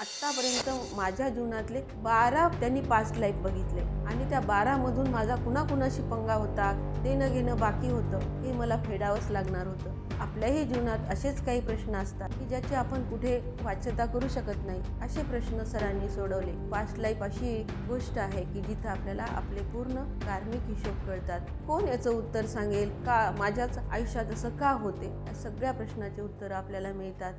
आत्तापर्यंत माझ्या जीवनातले बारा त्यांनी पास्ट लाईफ बघितले. आणि त्या बारामधून माझा कुणाकुणाशी पंगा होता देणं घेणं बाकी होतं हे मला फेडावंच लागणार होतं. आपल्याही जीवनात असेच काही प्रश्न असतात की ज्याची आपण कुठे वाच्यता करू शकत नाही असे प्रश्न सरांनी सोडवले. पास्ट लाईफ अशी गोष्ट आहे की जिथं आपल्याला आपले पूर्ण कार्मिक हिशोब कळतात. कोण याचं उत्तर सांगेल? का माझ्याच आयुष्यात असं का होते? या सगळ्या प्रश्नाचे उत्तर आपल्याला मिळतात.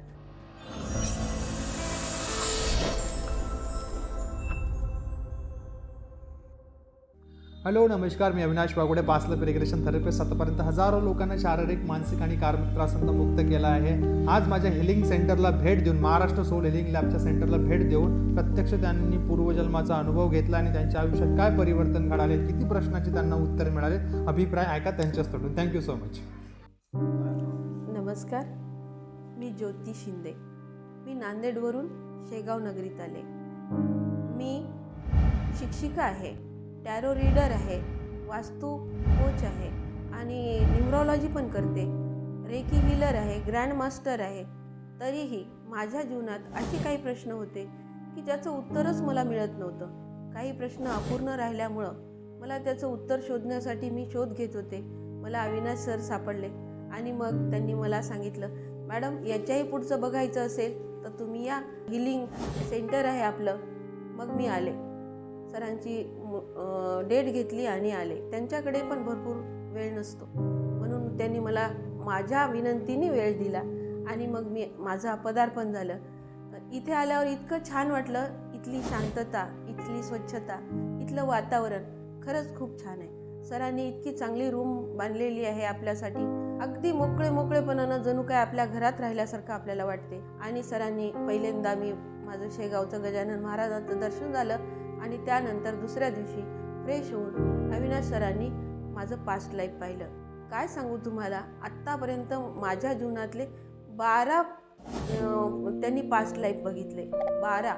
हॅलो नमस्कार. मी Avinash Wagude past life regression therapist आतापर्यंत हजारो लोकांना शारीरिक मानसिक आणि कार्मिक त्रासांना मुक्त केला आहे. आज माझ्या हिलिंग सेंटरला भेट देऊन महाराष्ट्र सोल हिलिंग लॅबच्या सेंटरला भेट देऊन प्रत्यक्ष त्यांनी पूर्वजन्माचा अनुभव घेतला आणि त्यांच्या आयुष्यात काय परिवर्तन घडाले किती प्रश्नाचे त्यांना उत्तर मिळाले अभिप्राय ऐका त्यांच्याच तोडून थँक्यू सो मच नमस्कार. मी ज्योती शिंदे. मी नांदेडवरून शेगाव नगरीत आले. मी शिक्षिका आहे टॅरो रीडर आहे वास्तू कोच आहे आणि न्यूमरॉलॉजी पण करते. रेकी हिलर आहे ग्रँड मास्टर आहे. तरीही माझ्या जीवनात असे काही प्रश्न होते की ज्याचं उत्तरच मला मिळत नव्हतं. काही प्रश्न अपूर्ण राहिल्यामुळं मला त्याचं उत्तर शोधण्यासाठी मी शोध घेत होते. मला अविनाश सर सापडले आणि मग त्यांनी मला सांगितलं मॅडम याच्याही पुढचं बघायचं असेल तर तुम्ही या. हिलिंग सेंटर आहे आपलं. मग मी आले. सरांची डेट घेतली आणि आले. त्यांच्याकडे पण भरपूर वेळ नसतो. म्हणून त्यांनी मला माझ्या विनंतीने वेळ दिला आणि मग मी माझं पदार्पण झालं. इथे आल्यावर इतकं छान वाटलं. इथली शांतता इथली स्वच्छता इथलं वातावरण खरंच खूप छान आहे. सरांनी इतकी चांगली रूम बांधलेली आहे आपल्यासाठी. अगदी मोकळे मोकळेपणानं जणू काय आपल्या घरात राहिल्यासारखं आपल्याला वाटते. आणि सरांनी पहिल्यांदा मी माझं शेगावचं गजानन महाराजांचं दर्शन झालं आणि त्यानंतर दुसऱ्या दिवशी फ्रेश होऊन अविनाश सरांनी माझं पास्ट लाईफ पाहिलं. काय सांगू तुम्हाला? आत्तापर्यंत माझ्या जीवनातले बारा त्यांनी पास्ट लाईफ बघितले. बारा.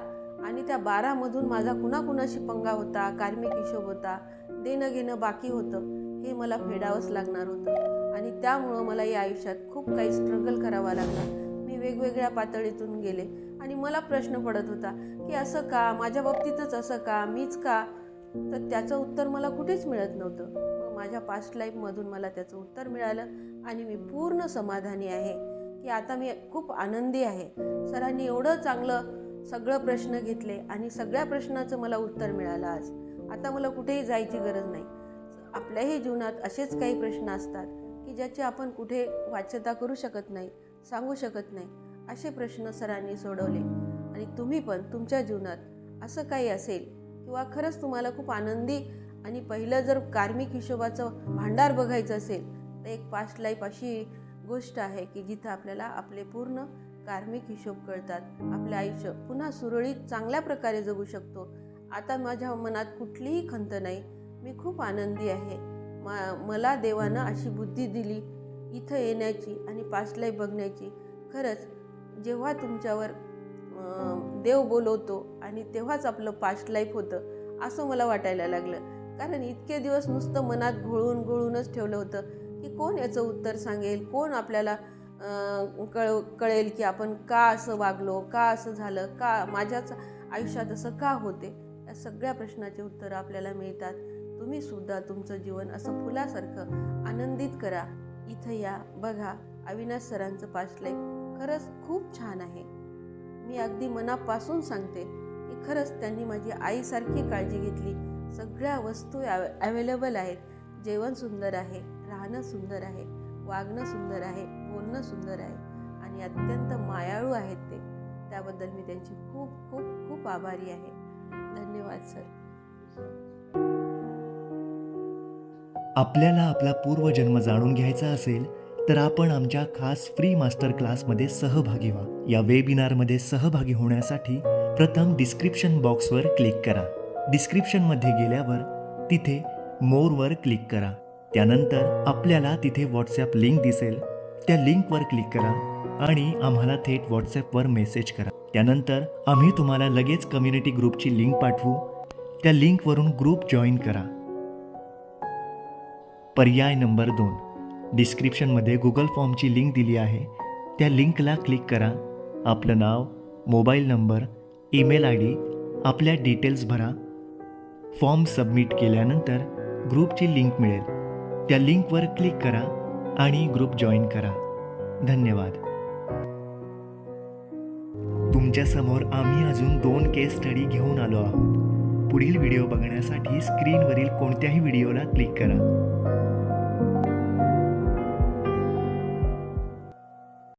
आणि त्या बारामधून माझा कुणाकुणाशी पंगा होता कार्मिक हिशोब होता देणं घेणं बाकी होतं. हे मला फेडावंच लागणार होतं. आणि त्यामुळं मला या आयुष्यात खूप काही स्ट्रगल करावा लागला. मी वेगवेगळ्या पातळीतून गेले. आणि मला प्रश्न पडत होता की असं का? माझ्या बाबतीतच असं का? मीच का? तर त्याचं उत्तर मला कुठेच मिळत नव्हतं. मग माझ्या पास्ट लाईफमधून मला त्याचं उत्तर मिळालं आणि मी पूर्ण समाधानी आहे. की आता मी खूप आनंदी आहे. सरांनी एवढं चांगलं सगळं प्रश्न घेतले आणि सगळ्या प्रश्नाचं मला उत्तर मिळालं आज. आता मला कुठेही जायची गरज नाही. आपल्याही जीवनात असेच काही प्रश्न असतात की ज्याची आपण कुठे वाच्यता करू शकत नाही सांगू शकत नाही असे प्रश्न सरांनी सोडवले. आणि तुम्ही पण तुमच्या जीवनात असं काही असेल किंवा खरंच तुम्हाला खूप आनंदी आणि पहिलं जर कार्मिक हिशोबाचं भांडार बघायचं असेल तर एक पास्ट लाईफ अशी गोष्ट आहे की जिथं आपल्याला आपले पूर्ण कार्मिक हिशोब कळतात. आपलं आयुष्य पुन्हा सुरळीत चांगल्या प्रकारे जगू शकतो. आता माझ्या मनात कुठलीही खंत नाही मी खूप आनंदी आहे. मा मला देवानं अशी बुद्धी दिली इथं येण्याची आणि पास्ट बघण्याची. खरंच जेव्हा तुमच्यावर देव बोलवतो आणि तेव्हाच आपलं पास्ट लाईफ होतं असं मला वाटायला लागलं. कारण इतके दिवस नुसतं मनात घोळून घोळूनच ठेवलं होतं की कोण याचं उत्तर सांगेल? कोण आपल्याला कळ कळेल की आपण का असं वागलो का असं झालं का माझ्याच आयुष्यात असं का होते? या सगळ्या प्रश्नाचे उत्तरं आपल्याला मिळतात. तुम्ही सुद्धा तुमचं जीवन असं फुलासारखं आनंदित करा. इथं या. बघा अविनाश सरांचं पास्ट लाईफ खरंच खूप छान आहे. मी अगदी मनापासून सांगते की खरंच त्यांनी माझी आईसारखी काळजी घेतली. सगळ्या वस्तू अवेलेबल आहेत. जेवण सुंदर आहे राहणं सुंदर आहे वागणं सुंदर आहे बोलणं सुंदर आहे आणि अत्यंत मायाळू आहेत ते. त्याबद्दल मी त्यांची खूप खूप खूप आभारी आहे. धन्यवाद सर. आपल्याला आपला पूर्वजन्म जाणून घ्यायचा असेल तर आपण आमच्या खास फ्री मास्टर क्लासमध्ये सहभागी व्हा. या वेबिनारमध्ये सहभागी होण्यासाठी प्रथम डिस्क्रिप्शन बॉक्सवर क्लिक करा. डिस्क्रिप्शनमध्ये गेल्यावर तिथे मोरवर क्लिक करा. त्यानंतर आपल्याला तिथे व्हॉट्सॲप लिंक दिसेल. त्या लिंकवर क्लिक करा आणि आम्हाला थेट व्हॉट्सॲपवर मेसेज करा. त्यानंतर आम्ही तुम्हाला लगेच कम्युनिटी ग्रुपची लिंक पाठवू. त्या लिंकवरून ग्रुप जॉईन करा. पर्याय नंबर दोन. डिस्क्रिप्शनमध्ये गुगल फॉर्मची लिंक दिली आहे. त्या लिंकला क्लिक करा. आपलं नाव mobile number email I D आपल्या डिटेल्स भरा. फॉर्म सबमिट केल्यानंतर ग्रुपची लिंक मिळेल. त्या लिंकवर क्लिक करा आणि ग्रुप जॉईन करा. धन्यवाद. तुमच्यासमोर आम्ही अजून दोन केस स्टडी घेऊन आलो आहोत. पुढील व्हिडिओ बघण्यासाठी स्क्रीनवरील कोणत्याही व्हिडिओला क्लिक करा.